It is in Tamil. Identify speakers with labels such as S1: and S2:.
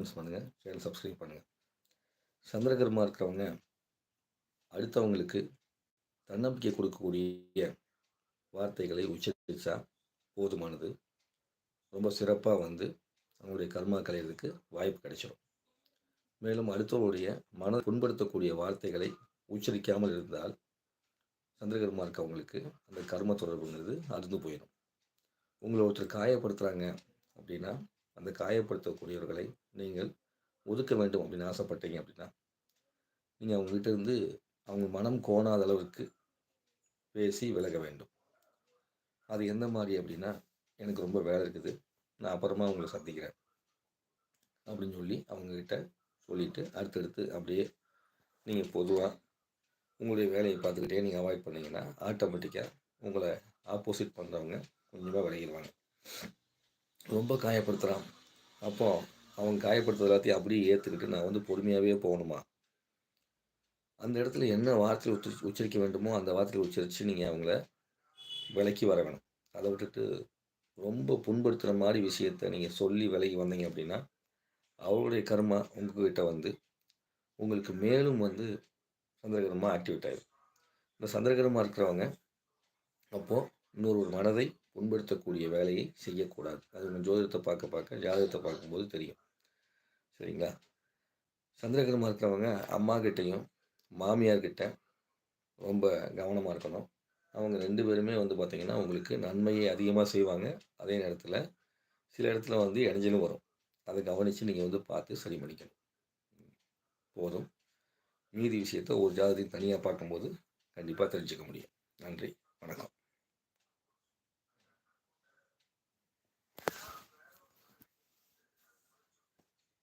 S1: யூஸ் பண்ணுங்கள் சேனல் சப்ஸ்கிரைப் பண்ணுங்கள் சந்திரகர்மா இருக்கிறவங்க அடுத்தவங்களுக்கு தன்னம்பிக்கை கொடுக்கக்கூடிய வார்த்தைகளை உச்சரித்தா போதுமானது. ரொம்ப சிறப்பாக வந்து அவங்களுடைய கர்மா கலையிறதுக்கு வாய்ப்பு கிடைச்சிடும் மேலும் அடுத்தவருடைய மன புண்படுத்தக்கூடிய வார்த்தைகளை உச்சரிக்காமல் இருந்தால் சந்திரகர்மா இருக்கவங்களுக்கு அந்த கர்ம தொடர்புங்கிறது அருந்து போயிடும் உங்களை ஒருத்தர் காயப்படுத்துகிறாங்க அப்படின்னா அந்த காயப்படுத்தக்கூடியவர்களை நீங்கள் ஒதுக்க வேண்டும் அப்படின்னு ஆசைப்பட்டீங்க அப்படின்னா நீங்கள் அவங்ககிட்ட இருந்து அவங்க மனம் கோணாத அளவுக்கு பேசி விலக வேண்டும். அது எந்த மாதிரி அப்படின்னா எனக்கு ரொம்ப வேலை இருக்குது நான் அப்புறமா அவங்கள சந்திக்கிறேன் அப்படின்னு சொல்லி அவங்கக்கிட்ட சொல்லிவிட்டு அடுத்தடுத்து அப்படியே நீங்கள் பொதுவாக உங்களுடைய வேலையை பார்த்துக்கிட்டே நீங்கள் அவாய்ட் பண்ணிங்கன்னா ஆட்டோமேட்டிக்காக உங்களை ஆப்போசிட் பண்ணுறவங்க கொஞ்சமாக விளையிடுவாங்க ரொம்ப காயப்படுத்துகிறான் அப்போ அவன் காயப்படுத்துறது எல்லாத்தையும் அப்படியே ஏற்றுக்கிட்டு நான் வந்து பொறுமையாகவே போகணுமா? அந்த இடத்துல என்ன வார்த்தையை உச்சரி உச்சரிக்க வேண்டுமோ அந்த வார்த்தையை உச்சரித்து நீங்கள் அவங்கள விலக்கி வர வேணும். அதை விட்டுட்டு ரொம்ப புண்படுத்துகிற மாதிரி விஷயத்த நீங்கள் சொல்லி விலகி வந்தீங்க அப்படின்னா அவருடைய கர்மா உங்ககிட்ட வந்து உங்களுக்கு மேலும் வந்து சந்திரகரமாக ஆக்டிவேட் ஆகிடும் இந்த சந்திரகரமாக இருக்கிறவங்க அப்போது இன்னொரு ஒரு மனதை புண்படுத்தக்கூடிய வேலையை செய்யக்கூடாது. அது நம்ம ஜோதிடத்தை பார்க்க பார்க்க ஜாதகத்தை பார்க்கும்போது தெரியும். சரிங்களா? சந்திரகரமாக இருக்கிறவங்க அம்மா கிட்டேயும் மாமியார்கிட்ட ரொம்ப கவனமாக இருக்கணும். அவங்க ரெண்டு பேருமே வந்து பார்த்திங்கன்னா உங்களுக்கு நன்மையை அதிகமாக செய்வாங்க. அதே நேரத்தில் சில இடத்துல வந்து இடைஞ்சலும் வரும். அதை கவனித்து நீங்கள் வந்து பார்த்து சரி பண்ணிக்கணும். போதும். மீதி விஷயத்தை ஒரு ஜாதகத்தையும் தனியாக பார்க்கும்போது கண்டிப்பாக தெரிஞ்சுக்க முடியும். நன்றி. வணக்கம்.